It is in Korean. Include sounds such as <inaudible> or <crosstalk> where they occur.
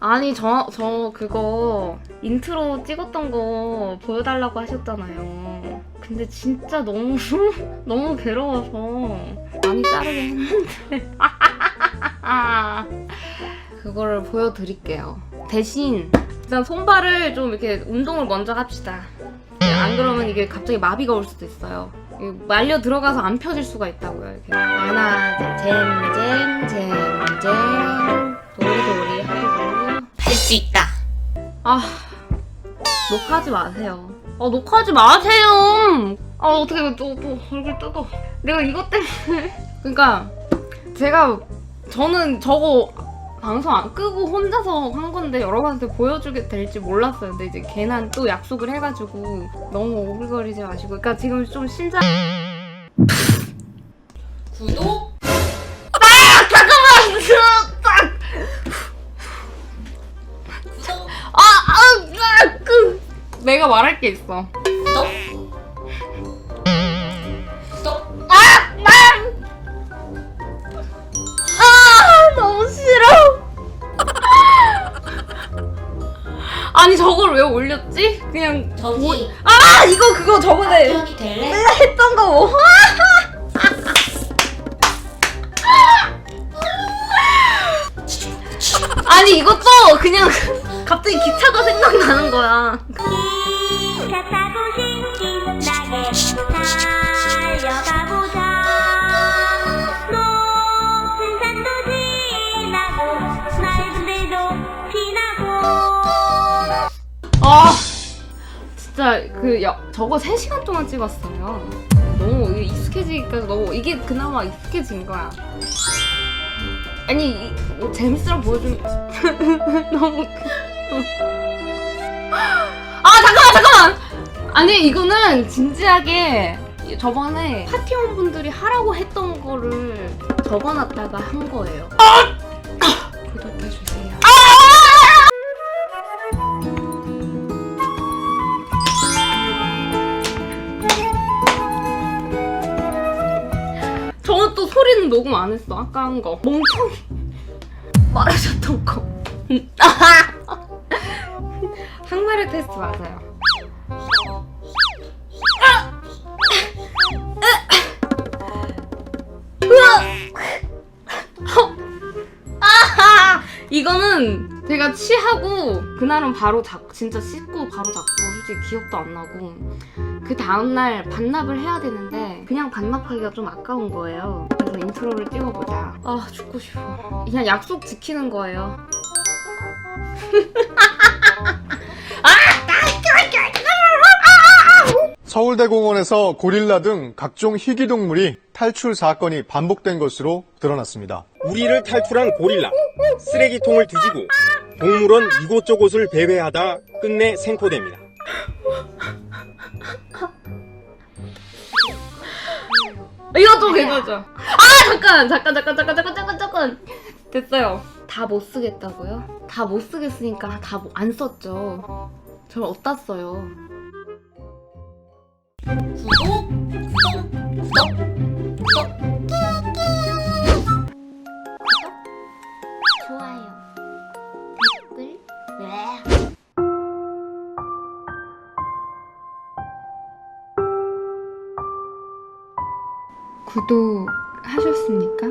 아니 저저 그거 인트로 찍었던 거 보여달라고 하셨잖아요. 근데 진짜 너무 <laughs> 너무 괴로워서 많이 자르긴 했는데 <laughs> 그거를 보여드릴게요. 대신 일단 손발을 좀 이렇게 운동을 먼저 합시다. 안 그러면 이게 갑자기 마비가 올 수도 있어요. 말려 들어가서 안 펴질 수가 있다고요. 이렇게 하나 쟁쟁쟁쟁 도리도리 하고 할 수 있다. 아 녹화하지 마세요. 아 녹화하지 마세요. 아 어떻게 또, 또 얼굴 뜯어. 내가 이것 때문에 <laughs> 그러니까 제가 저는 저거 방송 안 끄고 혼자서 한 건데 여러분한테 보여주게 될지 몰랐어요. 근데 이제 걔는 또 약속을 해가지고 너무 오글거리지 마시고. 그러니까 지금 좀 신장. 구독, 내가 말할 게 있어. 아, 난! 아, 너무 싫어. <laughs> 아니 저걸 왜 올렸지? 그냥 저기 아 이거 그거 저번에 될래? 내가 했던 거 뭐. <laughs> 아니 이것도 그냥 <laughs> 갑자기 기차가 생각나는 거야. 아 진짜 그 여, 저거 3시간 동안 찍었어요. 너무 이게 익숙해지니까 너무 이게 그나마 익숙해진 거야. 아니 이- 뭐 재밌으라 보여준 <laughs> 너무 아 잠깐만 잠깐만 아니 이거는 진지하게 저번에 파티원 분들이 하라고 했던 거를 적어놨다가 한 거예요. 구 소리는 녹음 안 했어. 아까 한 거. 멍청이. <laughs> 말하셨던 거. <laughs> 항마력 테스트 맞아요. <laughs> 이거는 제가 취하고 그날은 바로 잡 진짜 씻고 바로 잡고 솔직히 기억도 안 나고 그 다음날 반납을 해야 되는데 그냥 반납하기가 좀 아까운 거예요. 그래서 인트로를 찍어보자. 아 죽고 싶어. 그냥 약속 지키는 거예요. 서울대공원에서 고릴라 등 각종 희귀동물이 탈출 사건이 반복된 것으로 드러났습니다. 우리를 탈출한 고릴라, 쓰레기통을 뒤지고 동물원 이곳저곳을 배회하다 끝내 생포됩니다. 이것도 괜찮죠? 아 잠깐 잠깐 잠깐 잠깐 잠깐 잠깐 잠깐 됐어요. 다 못 쓰겠다고요? 다 못 쓰겠으니까 다 안 썼죠. 저를 어디다 써요? 구독, 구독, 구독, 구독. 좋아요 댓글 구독하셨습니까?